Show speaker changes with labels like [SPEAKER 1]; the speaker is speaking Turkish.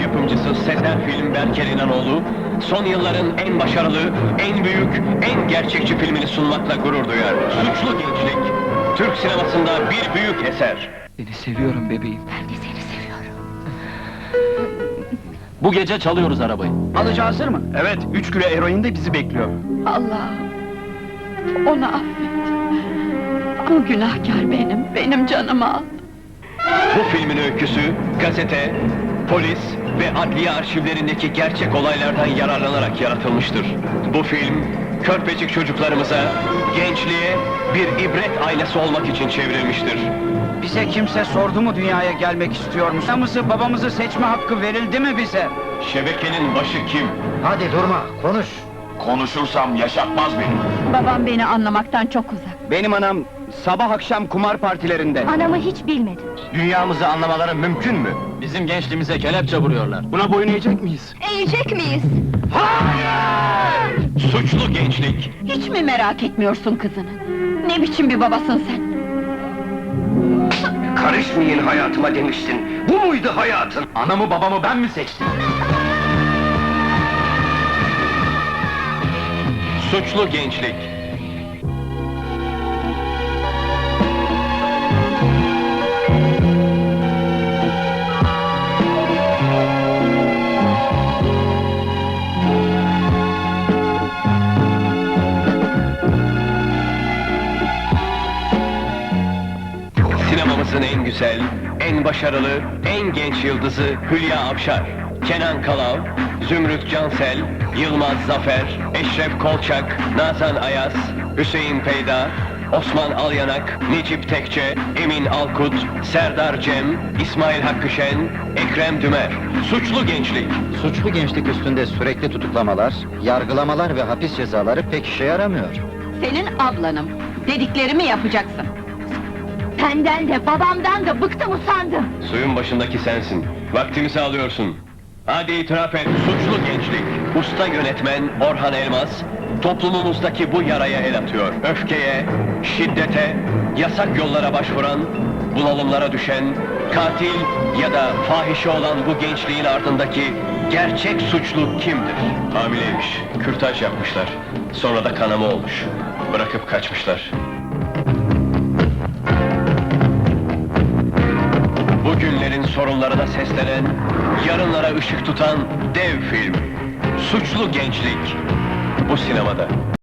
[SPEAKER 1] yapımcısı Sezer Film Berker İnanoğlu, son yılların en başarılı, en büyük, en gerçekçi filmini sunmakla gurur duyar. Suçlu Gençlik, Türk sinemasında bir büyük eser.
[SPEAKER 2] Seni seviyorum bebeğim.
[SPEAKER 3] Ben de seni seviyorum.
[SPEAKER 2] Bu gece çalıyoruz arabayı.
[SPEAKER 4] Alıcı hazır mı? Evet, üç kilo eroin de bizi bekliyor.
[SPEAKER 3] Allah'ım, onu affet. Ama günahkar benim, benim canımı al.
[SPEAKER 1] Bu filmin öyküsü, gazete, polis ve adliye arşivlerindeki gerçek olaylardan yararlanarak yaratılmıştır. Bu film, körpecik çocuklarımıza, gençliğe bir ibret aynası olmak için çevrilmiştir.
[SPEAKER 4] Bize kimse sordu mu dünyaya gelmek istiyor musun? Anamızı, babamızı seçme hakkı verildi mi bize?
[SPEAKER 1] Şebekenin başı kim?
[SPEAKER 5] Hadi durma, konuş.
[SPEAKER 6] Konuşursam yaşatmaz beni.
[SPEAKER 3] Babam beni anlamaktan çok uzak.
[SPEAKER 4] Benim anam sabah akşam kumar partilerinde.
[SPEAKER 3] Anamı hiç bilmedim.
[SPEAKER 1] Dünyamızı anlamaları mümkün mü?
[SPEAKER 2] Bizim gençliğimize kelepçe vuruyorlar.
[SPEAKER 4] Buna boyun eğecek miyiz?
[SPEAKER 3] Eğecek miyiz?
[SPEAKER 1] Suçlu gençlik.
[SPEAKER 3] Hiç mi merak etmiyorsun kızını? Ne biçim bir babasın sen?
[SPEAKER 1] Karışmayın hayatıma demiştin. Bu muydu hayatın?
[SPEAKER 6] Anamı babamı ben mi seçtim?
[SPEAKER 1] Suçlu gençlik. Sinemamızın en güzel, en başarılı, en genç yıldızı Hülya Avşar, Kenan Kalav, Zümrüt Cansel, Yılmaz Zafer, Eşref Kolçak, Nazan Ayaz, Hüseyin Peyda, Osman Alyanak, Necip Tekçe, Emin Alkut, Serdar Cem, İsmail Hakkı Şen, Ekrem Dümer. Suçlu gençlik.
[SPEAKER 5] Suçlu gençlik üstünde sürekli tutuklamalar, yargılamalar ve hapis cezaları pek işe yaramıyor.
[SPEAKER 3] Senin ablanım. Dediklerimi yapacaksın. Senden de babamdan da bıktım usandım.
[SPEAKER 1] Suyun başındaki sensin. Vaktimizi alıyorsun. Hadi itiraf et, suçlu gençlik. Usta yönetmen Orhan Elmas, toplumumuzdaki bu yaraya el atıyor. Öfkeye, şiddete, yasak yollara başvuran, bunalımlara düşen, katil ya da fahişe olan bu gençliğin ardındaki gerçek suçlu kimdir? Hamileymiş, kürtaj yapmışlar. Sonra da kanama olmuş. Bırakıp kaçmışlar. Sorunlarına seslenen, yarınlara ışık tutan dev film. Suçlu Gençlik. Bu sinemada.